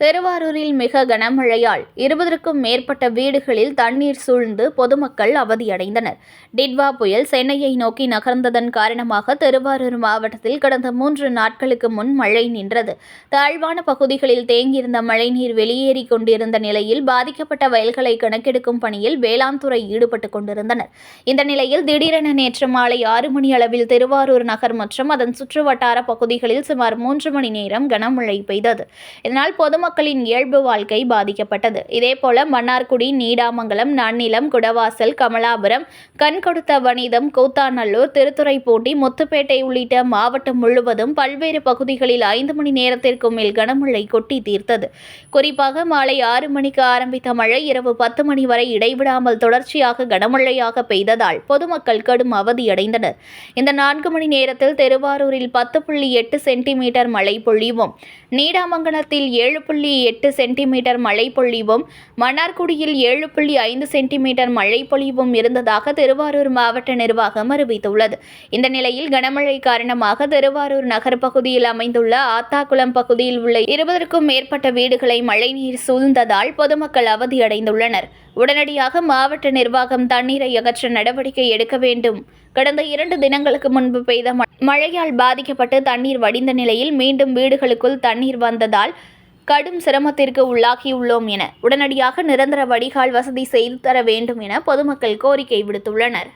திருவாரூரில் மிக கனமழையால் இருபதற்கும் மேற்பட்ட வீடுகளில் தண்ணீர் சூழ்ந்து பொதுமக்கள் அவதியடைந்தனர். டிட்வா புயல் சென்னையை நோக்கி நகர்ந்ததன் காரணமாக திருவாரூர் மாவட்டத்தில் கடந்த மூன்று நாட்களுக்கு முன் மழை நின்றது. தாழ்வான பகுதிகளில் தேங்கியிருந்த மழைநீர் வெளியேறி கொண்டிருந்த நிலையில் பாதிக்கப்பட்ட வயல்களை கணக்கெடுக்கும் பணியில் வேளாண் துறை ஈடுபட்டுக் கொண்டிருந்தனர். இந்த நிலையில் திடீரென நேற்று மாலை ஆறு மணி அளவில் திருவாரூர் நகர் மற்றும் அதன் சுற்றுவட்டார பகுதிகளில் சுமார் மூன்று மணி நேரம் கனமழை பெய்தது. இதனால் பொதுமக்களின் இயல்பு வாழ்க்கை பாதிக்கப்பட்டது. இதேபோல மன்னார்குடி நீடாமங்கலம் நன்னிலம் குடவாசல் கமலாபுரம் கண்கொடுத்த வணிதம் கூத்தாநல்லூர் திருத்துறைப்பூட்டி முத்துப்பேட்டை உள்ளிட்ட மாவட்டம் முழுவதும் பல்வேறு பகுதிகளில் ஐந்து மணி நேரத்திற்கும் மேல் கனமழை கொட்டி தீர்த்தது. குறிப்பாக மாலை ஆறு மணிக்கு ஆரம்பித்த மழை இரவு பத்து மணி வரை இடைவிடாமல் தொடர்ச்சியாக கனமழையாக பெய்ததால் பொதுமக்கள் கடும் அவதியடைந்தனர். இந்த நான்கு மணி நேரத்தில் திருவாரூரில் பத்து புள்ளி எட்டு சென்டிமீட்டர் மழை பொழிவும் நீடாமங்கலத்தில் ஏழு புள்ளி எட்டு சென்டிமீட்டர் மழை பொழிவும் மன்னார்குடியில் ஏழு புள்ளி ஐந்து சென்டிமீட்டர் மழை பொழிவும் இருந்ததாக திருவாரூர் மாவட்ட நிர்வாகம் அறிவித்துள்ளது. இந்த நிலையில் கனமழை காரணமாக திருவாரூர் நகர் பகுதியில் அமைந்துள்ள ஆத்தாக்குளம் பகுதியில் உள்ள இருபதற்கும் மேற்பட்ட வீடுகளை மழைநீர் சூழ்ந்ததால் பொதுமக்கள் அவதியடைந்துள்ளனர். உடனடியாக மாவட்ட நிர்வாகம் தண்ணீரை அகற்ற நடவடிக்கை எடுக்க வேண்டும். கடந்த இரண்டு தினங்களுக்கு முன்பு பெய்த மழையால் பாதிக்கப்பட்டு தண்ணீர் வடிந்த நிலையில் மீண்டும் வீடுகளுக்குள் தண்ணீர் வந்ததால் கடும் சிரமத்திற்கு உள்ளாகியுள்ளோம் என உடனடியாக நிரந்தர வடிகால் வசதி செய்து தர வேண்டும் என பொதுமக்கள் கோரிக்கை விடுத்துள்ளனர்.